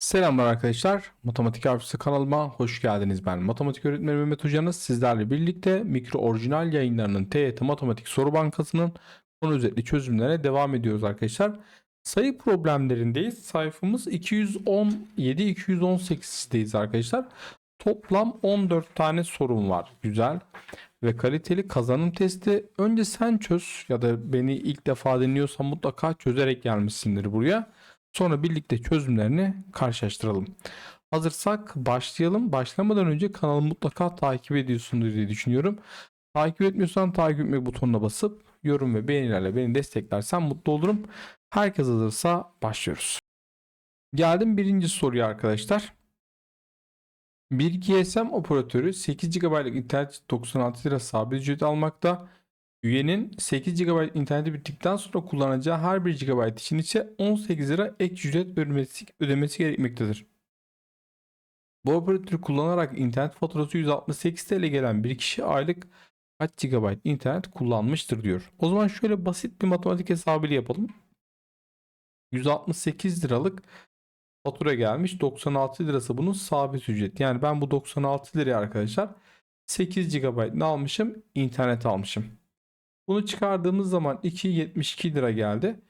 Selamlar arkadaşlar. Matematik Harfisi kanalıma hoş geldiniz. Ben matematik öğretmeni Mehmet Hocanız. Sizlerle birlikte mikro orijinal yayınlarının TYT Matematik Soru Bankası'nın konu özetli çözümlerine devam ediyoruz arkadaşlar. Sayı problemlerindeyiz. Sayfamız 217-218'deyiz arkadaşlar. Toplam 14 tane sorun var. Güzel ve kaliteli kazanım testi. Önce sen çöz ya da beni ilk defa dinliyorsan mutlaka çözerek gelmişsindir buraya. Sonra birlikte çözümlerini karşılaştıralım. Hazırsak başlayalım. Başlamadan önce kanalı mutlaka takip ediyorsundur diye düşünüyorum. Takip etmiyorsan takip etme butonuna basıp yorum ve beğenilerle beni desteklersen mutlu olurum. Herkes hazırsa başlıyoruz. Geldim birinci soruya arkadaşlar. Bir GSM operatörü 8 GB'lık internet 96 lira sabit ücret almakta. Üyenin 8 GB interneti bittikten sonra kullanacağı her 1 GB için ise 18 lira ek ücret ödemesi, gerekmektedir. Bu operatörü kullanarak internet faturası 168 TL gelen bir kişi aylık kaç GB internet kullanmıştır diyor. O zaman şöyle basit bir matematik hesabıyla yapalım. 168 liralık fatura gelmiş. 96 lirası bunun sabit ücret. Yani ben bu 96 liraya arkadaşlar 8 GB ne almışım? İnternet almışım. Bunu çıkardığımız zaman 2.72 lira geldi.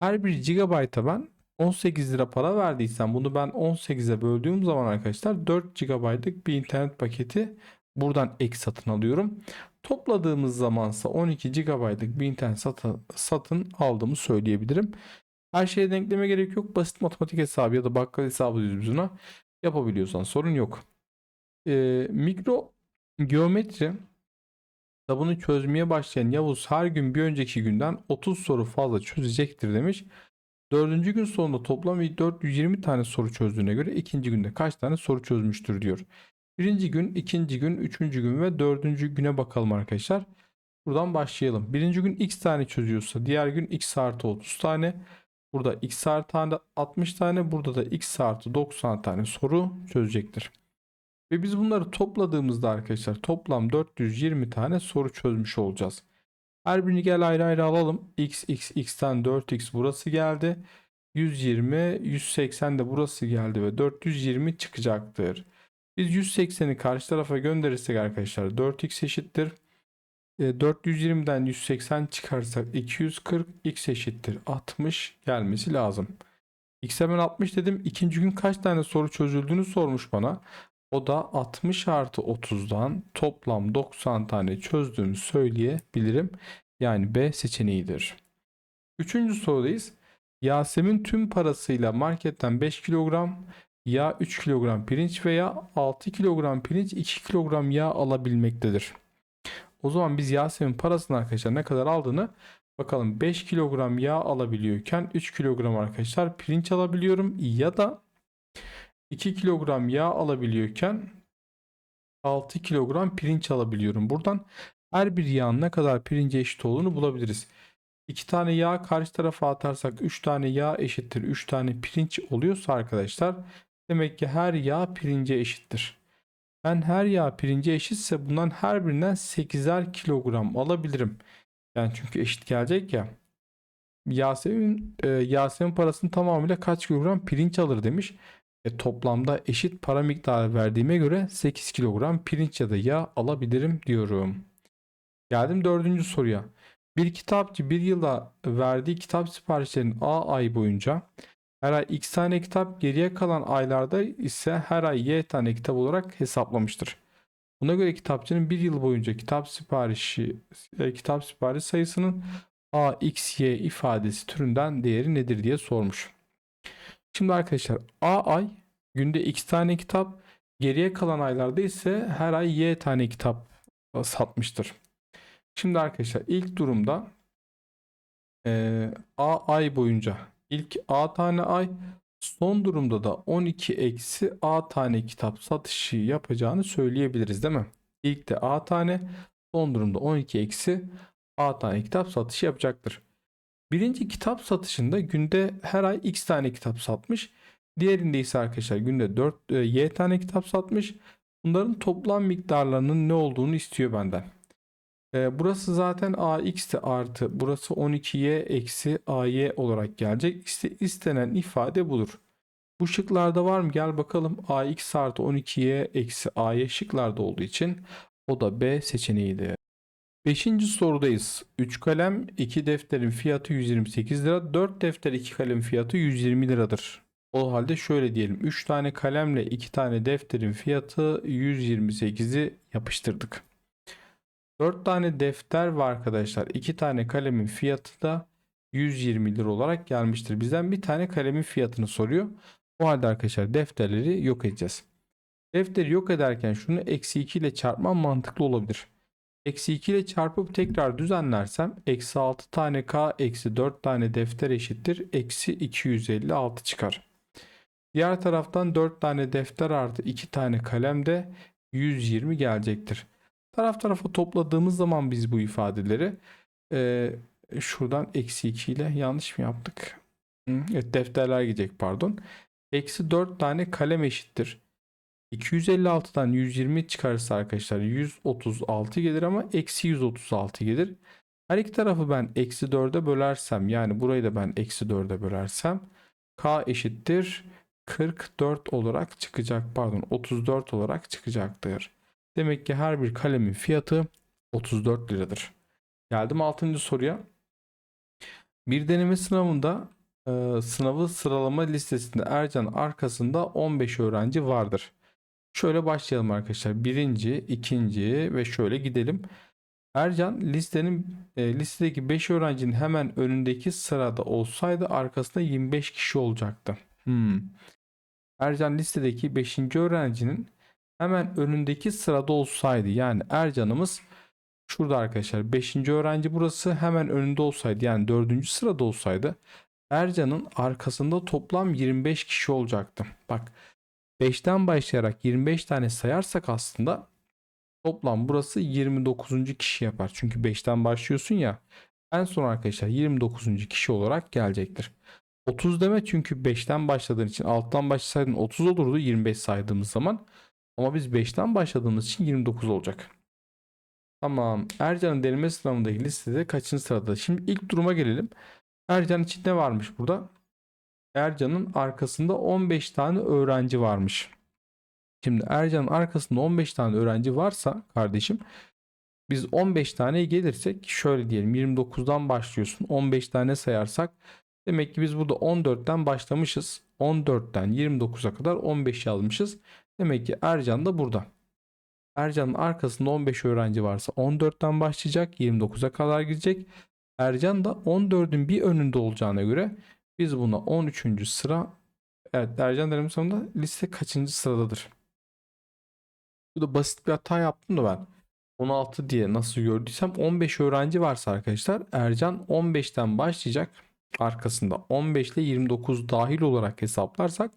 Her bir gigabayta ben 18 lira para verdiysem bunu ben 18'e böldüğüm zaman arkadaşlar 4 GB'lık bir internet paketi buradan ek satın alıyorum. Topladığımız zamansa 12 GB'lık bir internet satın, satın aldığımı söyleyebilirim. Her şeye denkleme gerek yok. Basit matematik hesabı ya da bakkal hesabı buna. Yapabiliyorsan sorun yok. Ee, mikro geometri Kitabını çözmeye başlayan Yavuz her gün bir önceki günden 30 soru fazla çözecektir demiş. Dördüncü gün sonunda toplam 420 tane soru çözdüğüne göre ikinci günde kaç tane soru çözmüştür diyor. Birinci gün, ikinci gün, üçüncü gün ve dördüncü güne bakalım arkadaşlar. Buradan başlayalım. Birinci gün x tane çözüyorsa diğer gün x artı 30 tane. Burada x artı 60 tane. Burada da x artı 90 tane soru çözecektir. Ve biz bunları topladığımızda arkadaşlar toplam 420 tane soru çözmüş olacağız. Her birini gel ayrı ayrı alalım. x, x, x'ten 4x burası geldi. 120, 180 de burası geldi ve 420 çıkacaktır. Biz 180'i karşı tarafa gönderirsek arkadaşlar 4x eşittir. E, 420'den 180 çıkarsak 240 x eşittir 60 gelmesi lazım. X'e ben 60 dedim. İkinci gün kaç tane soru çözüldüğünü sormuş bana. O da 60 artı 30'dan toplam 90 tane çözdüğümü söyleyebilirim. Yani B seçeneğidir. Üçüncü sorudayız. Yasemin tüm parasıyla marketten 5 kilogram yağ 3 kilogram pirinç veya 6 kilogram pirinç 2 kilogram yağ alabilmektedir. O zaman biz Yasemin parasını arkadaşlar ne kadar aldığını bakalım 5 kilogram yağ alabiliyorken 3 kilogram arkadaşlar pirinç alabiliyorum ya da 2 kilogram yağ alabiliyorken 6 kilogram pirinç alabiliyorum. Buradan her bir yağın ne kadar pirince eşit olduğunu bulabiliriz. 2 tane yağ karşı tarafa atarsak 3 tane yağ eşittir 3 tane pirinç oluyorsa arkadaşlar demek ki her yağ pirince eşittir. Ben her yağ pirince eşitse bundan her birinden 8'er kilogram alabilirim. Yani çünkü eşit gelecek ya. Yasemin, e, Yasemin parasının tamamıyla kaç kilogram pirinç alır demiş. E, toplamda eşit para miktarı verdiğime göre 8 kilogram pirinç ya da yağ alabilirim diyorum. Geldim dördüncü soruya. Bir kitapçı bir yılda verdiği kitap siparişlerinin A ay boyunca her ay X tane kitap geriye kalan aylarda ise her ay Y tane kitap olarak hesaplamıştır. Buna göre kitapçının bir yıl boyunca kitap siparişi e, kitap sipariş sayısının A, X, Y ifadesi türünden değeri nedir diye sormuş. Şimdi arkadaşlar A ay günde x tane kitap geriye kalan aylarda ise her ay y tane kitap satmıştır. Şimdi arkadaşlar ilk durumda e, A ay boyunca ilk A tane ay son durumda da 12 eksi A tane kitap satışı yapacağını söyleyebiliriz değil mi? İlk de A tane son durumda 12 eksi A tane kitap satışı yapacaktır. Birinci kitap satışında günde her ay x tane kitap satmış. Diğerinde ise arkadaşlar günde 4 e, y tane kitap satmış. Bunların toplam miktarlarının ne olduğunu istiyor benden. E, burası zaten ax'ti artı burası 12y eksi ay olarak gelecek. İşte istenen ifade budur. Bu şıklarda var mı? Gel bakalım. AX artı 12'ye eksi A'ya şıklarda olduğu için o da B seçeneğiydi. Beşinci sorudayız. 3 kalem 2 defterin fiyatı 128 lira. 4 defter 2 kalem fiyatı 120 liradır. O halde şöyle diyelim. 3 tane kalemle 2 tane defterin fiyatı 128'i yapıştırdık. 4 tane defter var arkadaşlar. 2 tane kalemin fiyatı da 120 lira olarak gelmiştir. Bizden bir tane kalemin fiyatını soruyor. O halde arkadaşlar defterleri yok edeceğiz. Defteri yok ederken şunu eksi 2 ile çarpmam mantıklı olabilir. Eksi 2 ile çarpıp tekrar düzenlersem eksi 6 tane k eksi 4 tane defter eşittir. Eksi 256 çıkar. Diğer taraftan 4 tane defter artı 2 tane kalem de 120 gelecektir. Taraf tarafa topladığımız zaman biz bu ifadeleri e, şuradan eksi 2 ile yanlış mı yaptık? Evet defterler gidecek pardon. Eksi 4 tane kalem eşittir. 256'dan 120 çıkarırsa arkadaşlar 136 gelir ama eksi 136 gelir. Her iki tarafı ben eksi 4'e bölersem yani burayı da ben eksi 4'e bölersem k eşittir 44 olarak çıkacak pardon 34 olarak çıkacaktır. Demek ki her bir kalemin fiyatı 34 liradır. Geldim 6. soruya. Bir deneme sınavında e, sınavı sıralama listesinde Ercan arkasında 15 öğrenci vardır. Şöyle başlayalım arkadaşlar. Birinci, ikinci ve şöyle gidelim. Ercan listenin e, listedeki 5 öğrencinin hemen önündeki sırada olsaydı arkasında 25 kişi olacaktı. Hmm. Ercan listedeki 5. öğrencinin hemen önündeki sırada olsaydı yani Ercan'ımız şurada arkadaşlar 5. öğrenci burası hemen önünde olsaydı yani 4. sırada olsaydı Ercan'ın arkasında toplam 25 kişi olacaktı. Bak 5'ten başlayarak 25 tane sayarsak aslında toplam burası 29. kişi yapar. Çünkü 5'ten başlıyorsun ya. En son arkadaşlar 29. kişi olarak gelecektir. 30 deme çünkü 5'ten başladığın için alttan başlasaydın 30 olurdu 25 saydığımız zaman. Ama biz 5'ten başladığımız için 29 olacak. Tamam. Ercan'ın deneme sınavındaki listede kaçıncı sırada? Şimdi ilk duruma gelelim. Ercan için ne varmış burada? Ercan'ın arkasında 15 tane öğrenci varmış. Şimdi Ercan'ın arkasında 15 tane öğrenci varsa kardeşim biz 15 taneye gelirsek şöyle diyelim 29'dan başlıyorsun 15 tane sayarsak demek ki biz burada 14'ten başlamışız. 14'ten 29'a kadar 15 yazmışız. Demek ki Ercan da burada. Ercan'ın arkasında 15 öğrenci varsa 14'ten başlayacak 29'a kadar gidecek. Ercan da 14'ün bir önünde olacağına göre biz buna 13. sıra evet Ercan deneme sonunda liste kaçıncı sıradadır? Bu da basit bir hata yaptım da ben. 16 diye nasıl gördüysem 15 öğrenci varsa arkadaşlar Ercan 15'ten başlayacak. Arkasında 15 ile 29 dahil olarak hesaplarsak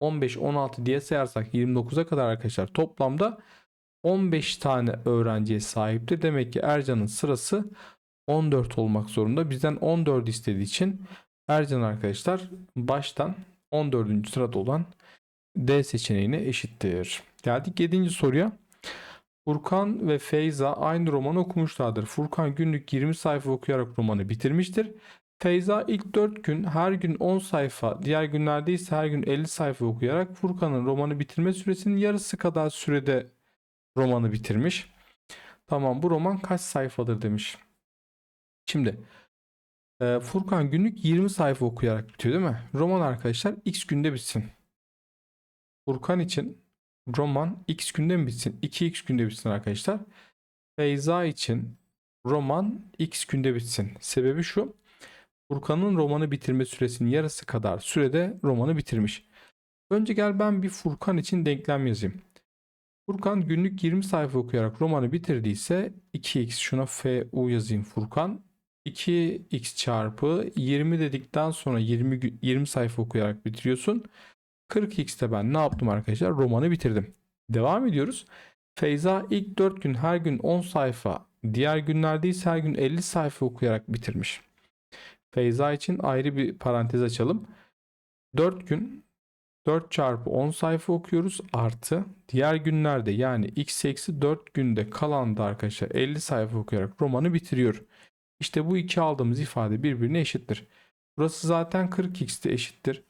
15 16 diye sayarsak 29'a kadar arkadaşlar toplamda 15 tane öğrenciye sahipti. Demek ki Ercan'ın sırası 14 olmak zorunda. Bizden 14 istediği için Ercan arkadaşlar baştan 14. sırada olan D seçeneğine eşittir. Geldik 7. soruya. Furkan ve Feyza aynı romanı okumuşlardır. Furkan günlük 20 sayfa okuyarak romanı bitirmiştir. Feyza ilk 4 gün her gün 10 sayfa, diğer günlerde ise her gün 50 sayfa okuyarak Furkan'ın romanı bitirme süresinin yarısı kadar sürede romanı bitirmiş. Tamam bu roman kaç sayfadır demiş. Şimdi e, Furkan günlük 20 sayfa okuyarak bitiyor değil mi? Roman arkadaşlar x günde bitsin. Furkan için roman x günde mi bitsin? 2x günde bitsin arkadaşlar. Feyza için roman x günde bitsin. Sebebi şu. Furkan'ın romanı bitirme süresinin yarısı kadar sürede romanı bitirmiş. Önce gel ben bir Furkan için denklem yazayım. Furkan günlük 20 sayfa okuyarak romanı bitirdiyse 2x şuna fu yazayım Furkan. 2x çarpı 20 dedikten sonra 20 gü- 20 sayfa okuyarak bitiriyorsun. 40x'te ben ne yaptım arkadaşlar? Romanı bitirdim. Devam ediyoruz. Feyza ilk 4 gün her gün 10 sayfa, diğer günlerde ise her gün 50 sayfa okuyarak bitirmiş. Feyza için ayrı bir parantez açalım. 4 gün 4 çarpı 10 sayfa okuyoruz artı diğer günlerde yani x eksi 4 günde kalan da arkadaşlar 50 sayfa okuyarak romanı bitiriyor. İşte bu iki aldığımız ifade birbirine eşittir. Burası zaten 40x'te eşittir.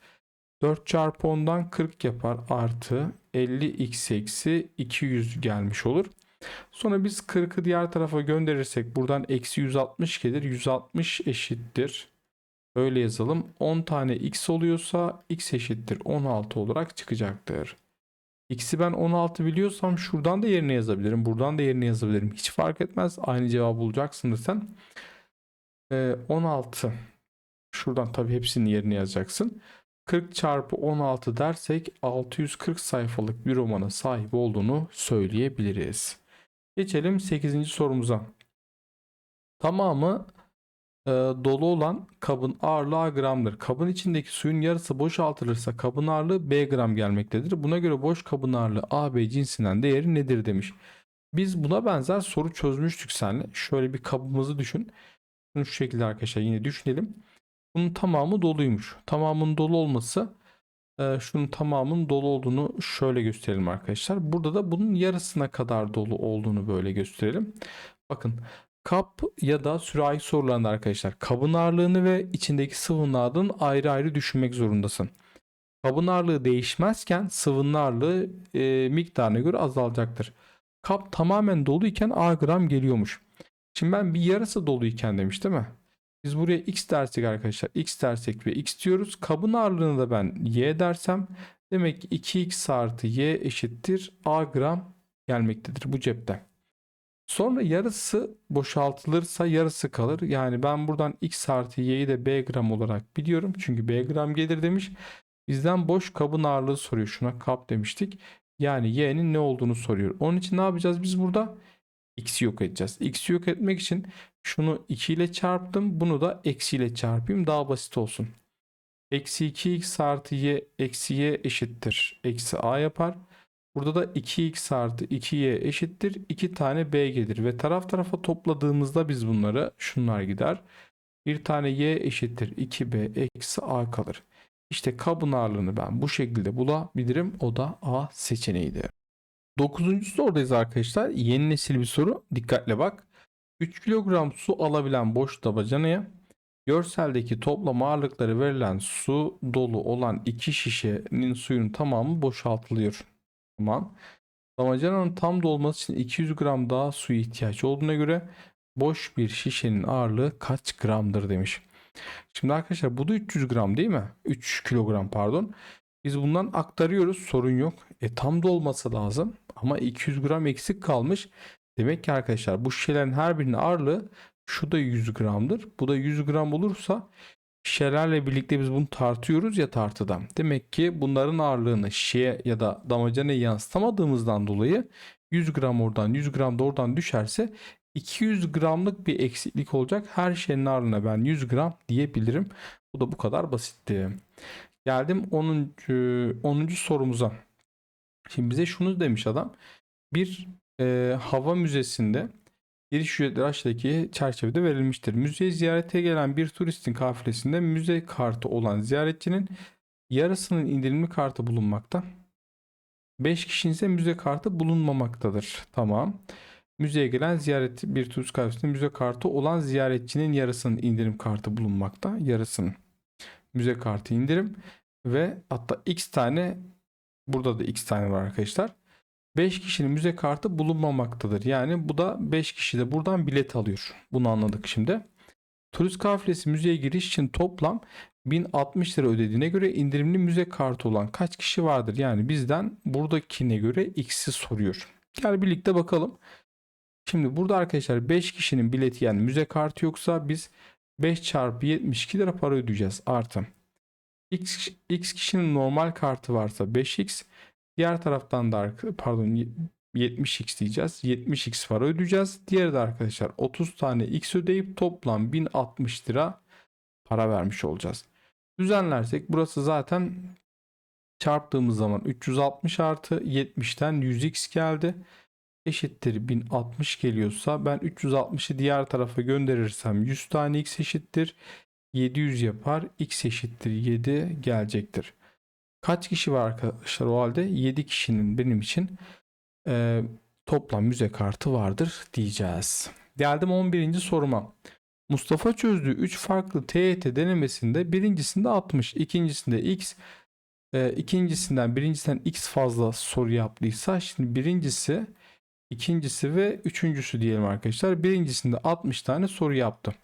4 çarpı 10'dan 40 yapar artı 50x eksi 200 gelmiş olur. Sonra biz 40'ı diğer tarafa gönderirsek buradan eksi 160 gelir. 160 eşittir. Öyle yazalım. 10 tane x oluyorsa x eşittir 16 olarak çıkacaktır. X'i ben 16 biliyorsam şuradan da yerine yazabilirim. Buradan da yerine yazabilirim. Hiç fark etmez. Aynı cevabı bulacaksındır sen. Ee, 16. Şuradan tabii hepsinin yerine yazacaksın. 40 çarpı 16 dersek 640 sayfalık bir romana sahip olduğunu söyleyebiliriz. Geçelim 8. sorumuza. Tamamı e, dolu olan kabın ağırlığı A gramdır. Kabın içindeki suyun yarısı boşaltılırsa kabın ağırlığı B gram gelmektedir. Buna göre boş kabın ağırlığı AB cinsinden değeri nedir demiş. Biz buna benzer soru çözmüştük seninle. Şöyle bir kabımızı düşün. Şu şekilde arkadaşlar yine düşünelim. Bunun tamamı doluymuş. Tamamının dolu olması e, şunun tamamının dolu olduğunu şöyle gösterelim arkadaşlar. Burada da bunun yarısına kadar dolu olduğunu böyle gösterelim. Bakın kap ya da sürahi sorularında arkadaşlar kabın ağırlığını ve içindeki sıvının ağırlığını ayrı ayrı düşünmek zorundasın. Kabın ağırlığı değişmezken sıvının ağırlığı e, miktarına göre azalacaktır. Kap tamamen doluyken A gram geliyormuş. Şimdi ben bir yarısı doluyken demiş değil mi? Biz buraya x dersek arkadaşlar x dersek ve x diyoruz. Kabın ağırlığını da ben y dersem demek ki 2x artı y eşittir a gram gelmektedir bu cepte. Sonra yarısı boşaltılırsa yarısı kalır. Yani ben buradan x artı y'yi de b gram olarak biliyorum. Çünkü b gram gelir demiş. Bizden boş kabın ağırlığı soruyor. Şuna kap demiştik. Yani y'nin ne olduğunu soruyor. Onun için ne yapacağız biz burada? X'i yok edeceğiz. x'i yok etmek için şunu 2 ile çarptım. Bunu da eksi ile çarpayım. Daha basit olsun. Eksi 2x artı y eksi y eşittir. Eksi a yapar. Burada da 2x artı 2y eşittir. 2 tane b gelir. Ve taraf tarafa topladığımızda biz bunları şunlar gider. Bir tane y eşittir. 2b eksi a kalır. İşte kabın ağırlığını ben bu şekilde bulabilirim. O da a seçeneğidir. Dokuzuncu sorudayız arkadaşlar. Yeni nesil bir soru. Dikkatle bak. 3 kilogram su alabilen boş tabacanaya görseldeki toplam ağırlıkları verilen su dolu olan iki şişenin suyun tamamı boşaltılıyor. Tamam. Damacananın tam dolması için 200 gram daha suya ihtiyaç olduğuna göre boş bir şişenin ağırlığı kaç gramdır demiş. Şimdi arkadaşlar bu da 300 gram değil mi? 3 kilogram pardon. Biz bundan aktarıyoruz sorun yok. E tam dolması lazım ama 200 gram eksik kalmış. Demek ki arkadaşlar bu şişelerin her birinin ağırlığı şu da 100 gramdır. Bu da 100 gram olursa şişelerle birlikte biz bunu tartıyoruz ya tartıdan. Demek ki bunların ağırlığını şişeye ya da damacanaya yansıtamadığımızdan dolayı 100 gram oradan 100 gram da oradan düşerse 200 gramlık bir eksiklik olacak. Her şeyin ağırlığına ben 100 gram diyebilirim. Bu da bu kadar basitti. Geldim 10. 10. sorumuza. Şimdi bize şunu demiş adam. Bir e, hava müzesinde giriş ücretleri aşağıdaki çerçevede verilmiştir. Müzeye ziyarete gelen bir turistin kafilesinde müze kartı olan ziyaretçinin yarısının indirimli kartı bulunmakta. 5 kişinin ise müze kartı bulunmamaktadır. Tamam. Müzeye gelen ziyaret bir turist kafilesinde müze kartı olan ziyaretçinin yarısının indirim kartı bulunmakta. Yarısının müze kartı indirim ve hatta x tane burada da x tane var arkadaşlar. 5 kişinin müze kartı bulunmamaktadır. Yani bu da 5 kişi de buradan bilet alıyor. Bunu anladık şimdi. Turist kafilesi müzeye giriş için toplam 1060 lira ödediğine göre indirimli müze kartı olan kaç kişi vardır? Yani bizden buradakine göre x'i soruyor. Gel birlikte bakalım. Şimdi burada arkadaşlar 5 kişinin bileti yani müze kartı yoksa biz 5 çarpı 72 lira para ödeyeceğiz artı. X, X kişinin normal kartı varsa 5x diğer taraftan da pardon 70x diyeceğiz. 70x para ödeyeceğiz. Diğeri de arkadaşlar 30 tane x ödeyip toplam 1060 lira para vermiş olacağız. Düzenlersek burası zaten çarptığımız zaman 360 artı 70'ten 100x geldi. Eşittir 1060 geliyorsa ben 360'ı diğer tarafa gönderirsem 100 tane x eşittir. 700 yapar. X eşittir 7 gelecektir. Kaç kişi var arkadaşlar o halde? 7 kişinin benim için e, toplam müze kartı vardır diyeceğiz. Geldim 11. soruma. Mustafa çözdüğü 3 farklı TYT denemesinde birincisinde 60, ikincisinde X, e, ikincisinden birincisinden x fazla soru yaptıysa şimdi birincisi ikincisi ve üçüncüsü diyelim arkadaşlar. Birincisinde 60 tane soru yaptı.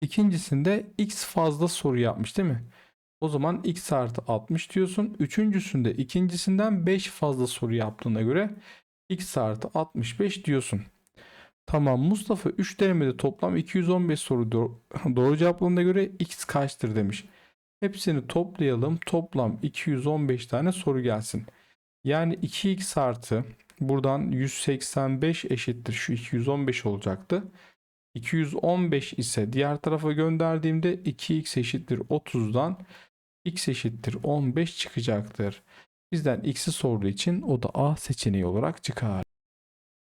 İkincisinde x fazla soru yapmış değil mi? O zaman x artı 60 diyorsun. Üçüncüsünde ikincisinden 5 fazla soru yaptığına göre x artı 65 diyorsun. Tamam Mustafa 3 denemede toplam 215 soru doğru, doğru cevapladığına göre x kaçtır demiş. Hepsini toplayalım. Toplam 215 tane soru gelsin. Yani 2x artı buradan 185 eşittir. Şu 215 olacaktı. 215 ise diğer tarafa gönderdiğimde 2x eşittir 30'dan x eşittir 15 çıkacaktır. Bizden x'i sorduğu için o da A seçeneği olarak çıkar.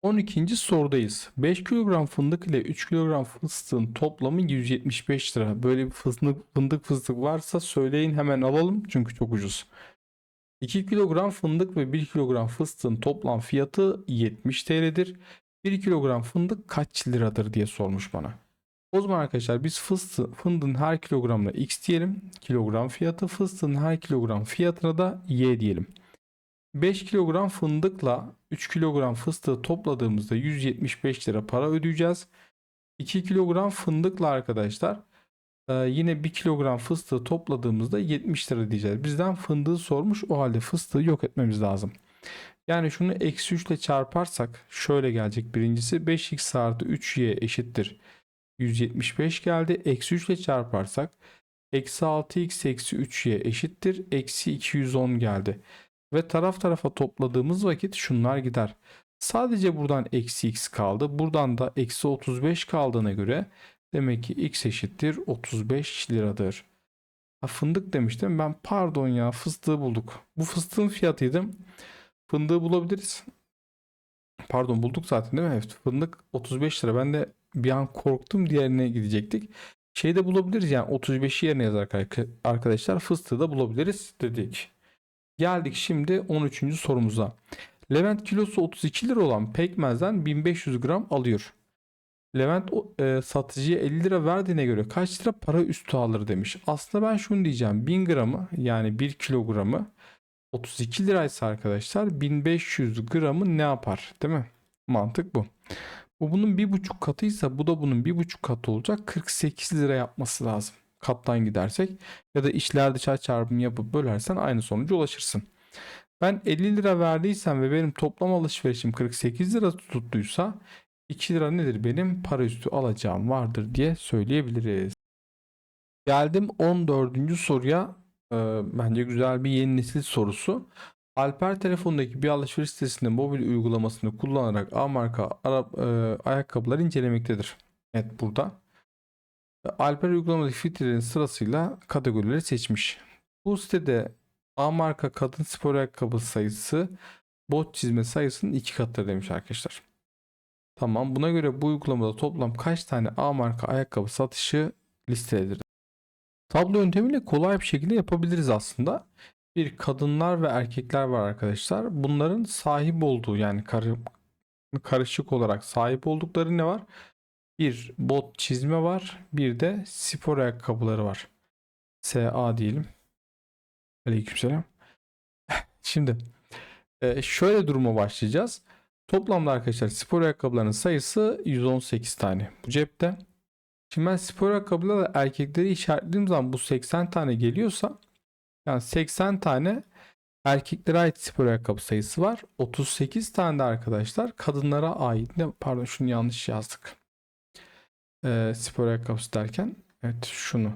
12. sorudayız. 5 kilogram fındık ile 3 kilogram fıstığın toplamı 175 lira. Böyle bir fındık, fındık fıstık varsa söyleyin hemen alalım çünkü çok ucuz. 2 kilogram fındık ve 1 kilogram fıstığın toplam fiyatı 70 TL'dir. 1 kilogram fındık kaç liradır diye sormuş bana. O zaman arkadaşlar biz fıstı, fındığın her kilogramına x diyelim. Kilogram fiyatı fıstığın her kilogram fiyatına da y diyelim. 5 kilogram fındıkla 3 kilogram fıstığı topladığımızda 175 lira para ödeyeceğiz. 2 kilogram fındıkla arkadaşlar e, yine 1 kilogram fıstığı topladığımızda 70 lira diyeceğiz. Bizden fındığı sormuş o halde fıstığı yok etmemiz lazım. Yani şunu eksi 3 ile çarparsak şöyle gelecek birincisi 5x artı 3y eşittir. 175 geldi. Eksi 3 ile çarparsak eksi 6x eksi 3y eşittir. Eksi 210 geldi. Ve taraf tarafa topladığımız vakit şunlar gider. Sadece buradan eksi x kaldı. Buradan da eksi 35 kaldığına göre demek ki x eşittir 35 liradır. Ha, fındık demiştim ben pardon ya fıstığı bulduk. Bu fıstığın fiyatıydı. Fındığı bulabiliriz. Pardon bulduk zaten değil mi? Evet, fındık 35 lira. Ben de bir an korktum diğerine gidecektik. Şeyde bulabiliriz yani 35'i yerine yazar arkadaşlar. Fıstığı da bulabiliriz dedik. Geldik şimdi 13. sorumuza. Levent kilosu 32 lira olan pekmezden 1500 gram alıyor. Levent e, satıcıya 50 lira verdiğine göre kaç lira para üstü alır demiş. Aslında ben şunu diyeceğim. 1000 gramı yani 1 kilogramı 32 liraysa arkadaşlar 1500 gramı ne yapar değil mi? Mantık bu. Bu bunun bir buçuk katıysa bu da bunun bir buçuk katı olacak. 48 lira yapması lazım. Kattan gidersek ya da işler dışarı çarpımı yapıp bölersen aynı sonuca ulaşırsın. Ben 50 lira verdiysem ve benim toplam alışverişim 48 lira tuttuysa 2 lira nedir benim para üstü alacağım vardır diye söyleyebiliriz. Geldim 14. soruya. Ee, bence güzel bir yeni nesil sorusu. Alper telefonundaki bir alışveriş sitesinde mobil uygulamasını kullanarak A marka Arap e, ayakkabılar incelemektedir. Evet burada. Alper uygulamadaki filtrelerin sırasıyla kategorileri seçmiş. Bu sitede A marka kadın spor ayakkabı sayısı bot çizme sayısının iki katıdır demiş arkadaşlar. Tamam buna göre bu uygulamada toplam kaç tane A marka ayakkabı satışı listelidir? Tablo yöntemiyle kolay bir şekilde yapabiliriz aslında. Bir kadınlar ve erkekler var arkadaşlar. Bunların sahip olduğu yani karı, karışık olarak sahip oldukları ne var? Bir bot çizme var. Bir de spor ayakkabıları var. SA diyelim. Aleykümselam. Şimdi e, şöyle duruma başlayacağız. Toplamda arkadaşlar spor ayakkabılarının sayısı 118 tane bu cepte. Şimdi ben spor ayakkabılarla erkekleri işaretlediğim zaman bu 80 tane geliyorsa yani 80 tane erkeklere ait spor ayakkabı sayısı var. 38 tane de arkadaşlar kadınlara ait. Ne, pardon şunu yanlış yazdık. Ee, spor ayakkabısı derken evet şunu.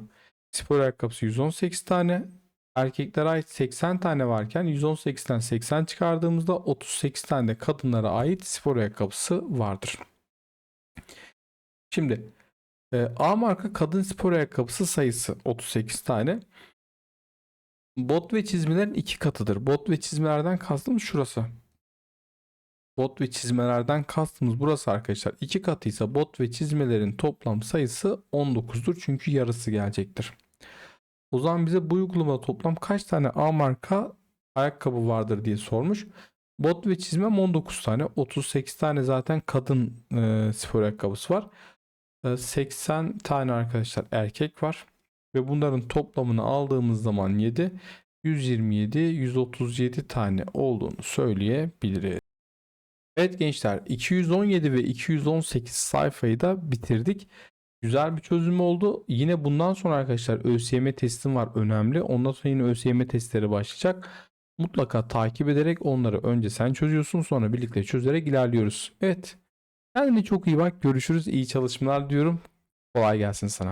Spor ayakkabısı 118 tane. Erkeklere ait 80 tane varken 118'den 80 çıkardığımızda 38 tane de kadınlara ait spor ayakkabısı vardır. Şimdi e, A marka kadın spor ayakkabısı sayısı 38 tane. Bot ve çizmelerin iki katıdır. Bot ve çizmelerden kastımız şurası. Bot ve çizmelerden kastımız burası arkadaşlar. İki katıysa bot ve çizmelerin toplam sayısı 19'dur. Çünkü yarısı gelecektir. O zaman bize bu uygulamada toplam kaç tane A marka ayakkabı vardır diye sormuş. Bot ve çizmem 19 tane. 38 tane zaten kadın e, spor ayakkabısı var. 80 e, tane arkadaşlar erkek var. Ve bunların toplamını aldığımız zaman 7. 127, 137 tane olduğunu söyleyebiliriz. Evet gençler 217 ve 218 sayfayı da bitirdik. Güzel bir çözüm oldu. Yine bundan sonra arkadaşlar ÖSYM testim var önemli. Ondan sonra yine ÖSYM testleri başlayacak. Mutlaka takip ederek onları önce sen çözüyorsun sonra birlikte çözerek ilerliyoruz. Evet. Kendine çok iyi bak. Görüşürüz. İyi çalışmalar diyorum. Kolay gelsin sana.